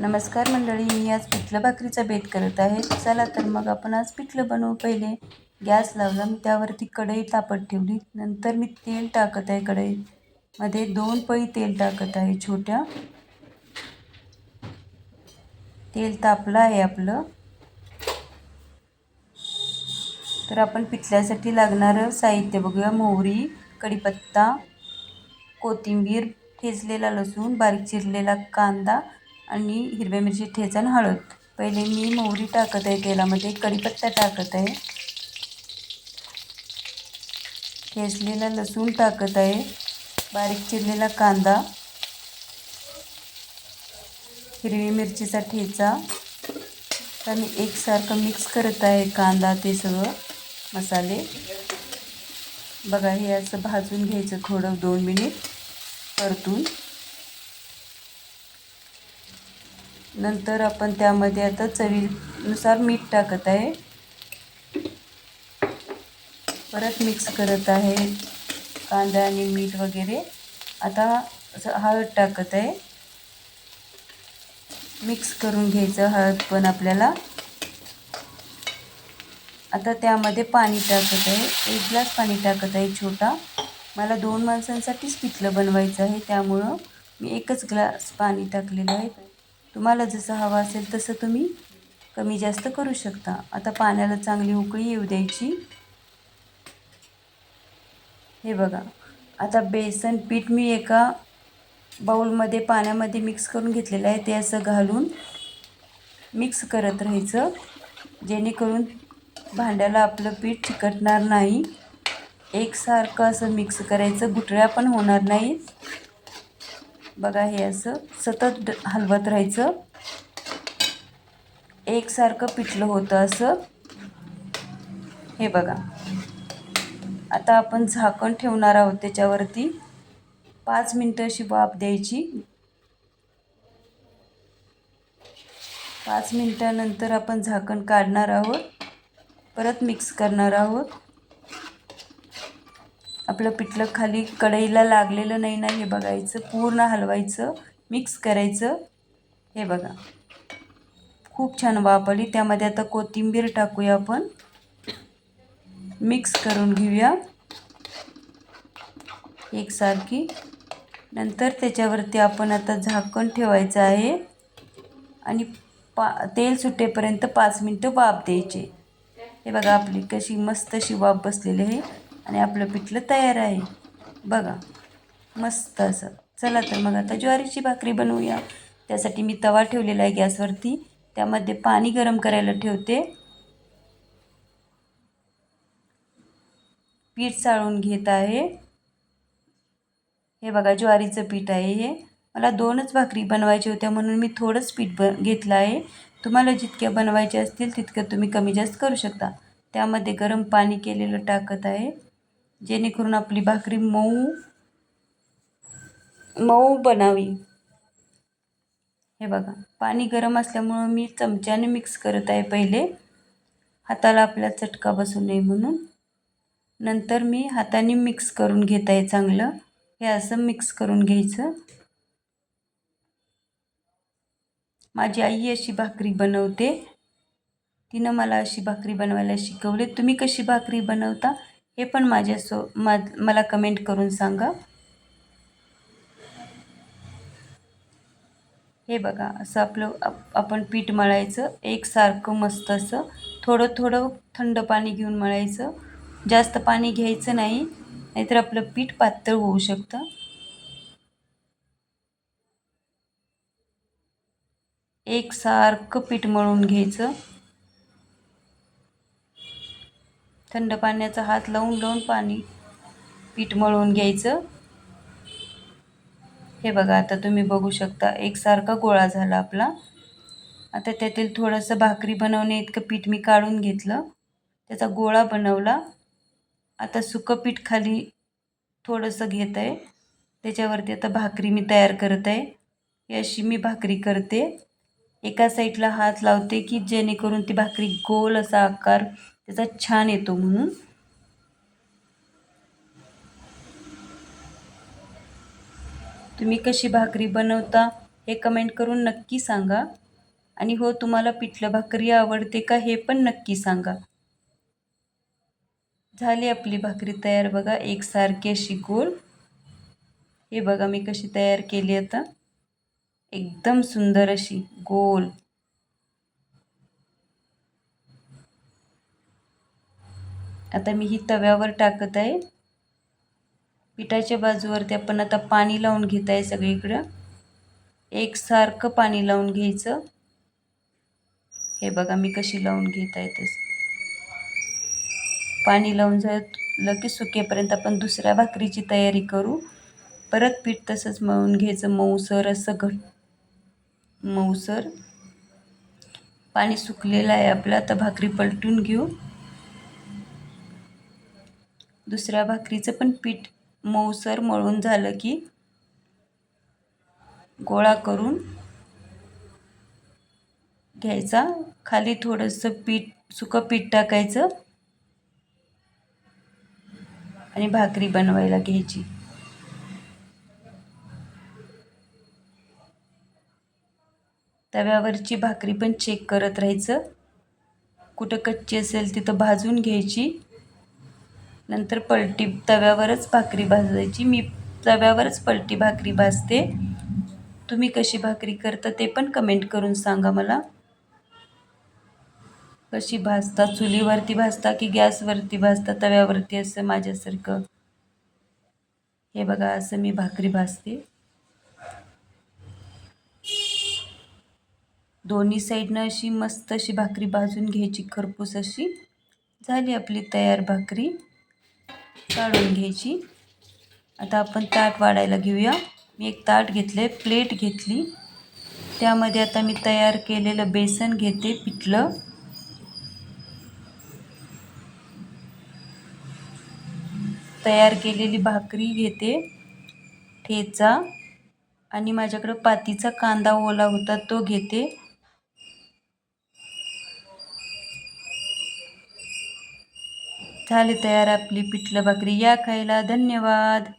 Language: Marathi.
नमस्कार मंडळी मी आज पिठलं भाकरीचा बेत करत आहे. चला तर मग आपण आज पिठलं बनवू. पहिले गॅस लावला. मी त्यावरती कढई तापत ठेवली. नंतर मी तेल टाकत आहे कढईमध्ये. दोन पळी तेल टाकत आहे छोट्या. तेल तापलं आहे आपलं. तर आपण पिठल्यासाठी लागणारं साहित्य बघूया. मोहरी कढीपत्ता कोथिंबीर ठेचलेला लसूण बारीक चिरलेला कांदा आणि हिरव्या मिरची ठेचा आणि हळद. पहिले मी मोहरी टाकत आहे तेलामध्ये कढीपत्ता टाकत आहे. ठेचलेला लसूण टाकत आहे. बारीक चिरलेला कांदा. हिरवी मिरचीचा ठेचा. तर मी एकसारखं मिक्स करत आहे कांदा ते सगळं मसाले. बघा हे असं भाजून घ्यायचं थोडं दोन मिनिट परतून. नंतर आपण त्यामध्ये आता चवीनुसार मीठ टाकत आहे. परत मिक्स करत आहे कांदा आणि मीठ वगैरे. आता हळद टाकत आहे. मिक्स करून घ्यायचं हळद पण आपल्याला. आता त्यामध्ये पाणी टाकत आहे. एक ग्लास पाणी टाकत आहे छोटा. मला दोन माणसांसाठीच पिठलं बनवायचं आहे. त्यामुळं मी एकच ग्लास पाणी टाकलेलं आहे. तुम्हाला जसं हवं असेल तसं तुम्ही कमी जास्त करू शकता. आता पाण्याला चांगली उकळी येऊ द्यायची. हे बघा. आता बेसन पीठ मी एका बाऊलमध्ये पाण्यामध्ये मिक्स करून घेतलेलं आहे. ते असं घालून मिक्स करत राहायचं. जेणेकरून भांड्याला आपलं पीठ चिकटणार नाही. एकसारखं असं मिक्स करायचं. गुठळ्या पण होणार नाहीत. बघा हे असं सतत हलवत राहायचं. एकसारखं पिठलं होतं असं. हे बघा. आता आपण झाकण ठेवणार आहोत त्याच्यावरती. पाच मिनटं अशी वाफ द्यायची. पाच मिनटानंतर आपण झाकण काढणार आहोत. परत मिक्स करणार आहोत. आपलं पिठलं खाली कढईला लागलेलं नाही ना हे बघायचं पूर्ण हलवायचं मिक्स करायचं. हे बघा. खूप छान वापरली. त्यामध्ये आता कोथिंबीर टाकूया आपण. मिक्स करून घेऊया. एकसारखी. नंतर त्याच्यावरती आपण आता झाकण ठेवायचं आहे. आणि पा तेल सुटेपर्यंत पाच मिनटं वाफ द्यायचे. हे बघा आपली कशी मस्त अशी वाफ बसलेली आहे. आणि आपलं पिठलं तयार आहे. बघा मस्त असं. चला तर मग आता ज्वारीची भाकरी बनवूया. त्यासाठी मी तवा ठेवलेला आहे गॅसवरती. त्यामध्ये पाणी गरम करायला ठेवते. पीठ चाळून घेत आहे. हे बघा ज्वारीचं पीठ आहे हे. मला दोनच भाकरी बनवायच्या होत्या म्हणून मी थोडंच पीठ ब घेतलं आहे. तुम्हाला जितक्या बनवायच्या असतील तितकं तुम्ही कमी जास्त करू शकता. त्यामध्ये गरम पाणी केलेलं टाकत आहे. जेणेकरून आपली भाकरी मऊ मऊ बनावी. हे बघा पाणी गरम असल्यामुळं मी चमच्याने मिक्स करत आहे पहिले. हाताला आपल्या चटका बसू नये म्हणून. नंतर मी हाताने मिक्स करून घेत आहे चांगलं. हे असं मिक्स करून घ्यायचं. माझी आई अशी भाकरी बनवते. तिनं मला अशी भाकरी बनवायला शिकवले. तुम्ही कशी भाकरी बनवता? हे पण माझ्यासो म मला कमेंट करून सांगा. हे बघा असं आपलं आपण पीठ मळायचं एकसारखं मस्त असं थोडं थोडं थंड पाणी घेऊन मळायचं. जास्त पाणी घ्यायचं नाही नाहीतर आपलं पीठ पातळ होऊ शकतं. एकसारखं पीठ मळून घ्यायचं. थंड पाण्याचा हात लावून लावून पाणी पीठ मळून घ्यायचं. हे बघा आता तुम्ही बघू शकता एकसारखा गोळा झाला आपला. आता त्यातील थोडंसं भाकरी बनवणे इतकं पीठ मी काढून घेतलं. त्याचा गोळा बनवला. आता सुकं पीठ खाली थोडंसं घेत आहे. त्याच्यावरती आता भाकरी मी तयार करत आहे. ही अशी मी भाकरी करते. एका साईडला हात लावते की जेणेकरून ती भाकरी गोल असा आकार त्याचा छान येतो म्हणून. तुम्ही कशी भाकरी बनवता हे कमेंट करून नक्की सांगा. आणि हो तुम्हाला पिठलं भाकरी आवडते का हे पण नक्की सांगा. झाली आपली भाकरी तयार बघा एकसारखी अशी गोल. हे बघा मी कशी तयार केली आता. एकदम सुंदर अशी गोल. आता मी ही तव्यावर टाकत आहे. पिठाच्या बाजूवरती आपण आता पाणी लावून घेत आहे सगळीकडं. एकसारखं पाणी लावून घ्यायचं. हे बघा मी कशी लावून घेत आहे तसं. पाणी लावून झालं की सुकेपर्यंत आपण दुसऱ्या भाकरीची तयारी करू. परत पीठ तसंच मळून घ्यायचं मऊसर असं घट मऊसर. पाणी सुकलेलं आहे आपलं. आता भाकरी पलटून घेऊ. दुसऱ्या भाकरीचं पण पीठ मऊसर मळून झालं की गोळा करून घ्यायचा. खाली थोडंसं पीठ सुकं पीठ टाकायचं. आणि भाकरी बनवायला घ्यायची. तव्यावरची भाकरी पण चेक करत राहायचं. कुठं कच्ची असेल तिथं भाजून घ्यायची. नंतर पलटी तव्यावरच भाकरी भाजायची. मी तव्यावरच पलटी भाकरी भाजते. तुम्ही कशी भाकरी करता ते पण कमेंट करून सांगा मला. कशी भाजता चुलीवरती भाजता की गॅसवरती भाजता तव्यावरती असं माझ्यासारखं? हे बघा असं मी भाकरी भाजते. दोन्ही साईडनं अशी मस्त अशी भाकरी भाजून घ्यायची खरपूस अशी. झाली आपली तयार भाकरी. काढून घ्यायची. आता आपण ताट वाढायला घेऊया. मी एक ताट घेतले प्लेट घेतली. त्यामध्ये आता मी तयार केलेलं बेसन घेते पिठलं. तयार केलेली भाकरी घेते ठेचा. आणि माझ्याकडं पातीचा कांदा ओला होता तो घेते. झाली तयार आपली पिठलं भाकरी या खायला धन्यवाद.